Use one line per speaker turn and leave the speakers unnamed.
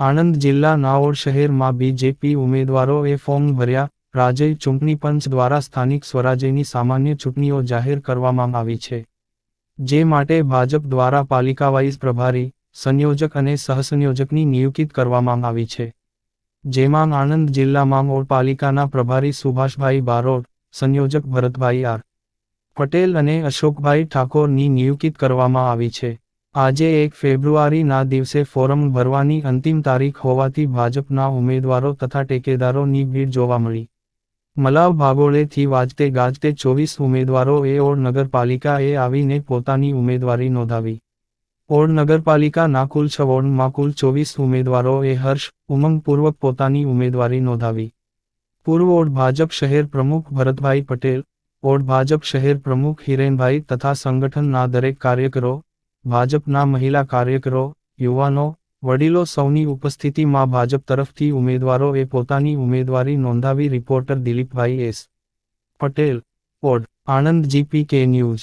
આણંદ જિલ્લા નાઓડ શહેરમાં બીજેપી ઉમેદવારોએ ફોર્મ ભર્યા. રાજ્ય ચૂંટણી પંચ દ્વારા સ્થાનિક સ્વરાજ્યની સામાન્ય ચૂંટણીઓ જાહેર કરવામાં આવી છે. જે માટે ભાજપ દ્વારા પાલિકાવાઇઝ પ્રભારી, સંયોજક અને સહસંયોજકની નિયુક્તિ કરવામાં આવી છે. જેમાં આણંદ જિલ્લામાં ઓડ પાલિકાના પ્રભારી સુભાષભાઈ બારોટ, સંયોજક ભરતભાઈ આર. પટેલ અને અશોકભાઈ ઠાકોરની નિયુક્તિ કરવામાં આવી છે. આજે એક ફેબ્રુઆરીના દિવસે ફોરમ ભરવાની અંતિમ તારીખ હોવાથી ભાજપના ઉમેદવારો તથા ટેકેદારોની ભીડ જોવા મળી. મલાવ ભાગોળેથી વાજતે ગાજતે ચોવીસ ઉમેદવારોએ ઓળ નગરપાલિકાએ આવીને પોતાની ઉમેદવારી નોંધાવી. ઓળ નગરપાલિકાના કુલ છ વોર્ડમાં કુલ ચોવીસ ઉમેદવારોએ હર્ષ ઉમંગપૂર્વક પોતાની ઉમેદવારી નોંધાવી. પૂર્વ ઓડ ભાજપ શહેર પ્રમુખ ભરતભાઈ પટેલ ઓડ ભાજપ શહેર પ્રમુખ હિરેનભાઈ તથા સંગઠનના દરેક કાર્યકરો ભાજપના મહિલા કાર્યકરો, યુવાનો, વડીલો સૌની ઉપસ્થિતિમાં ભાજપ તરફથી ઉમેદવારોએ પોતાની ઉમેદવારી નોંધાવી reporter Dilipbhai S. Patel, Od, Anand GP K news.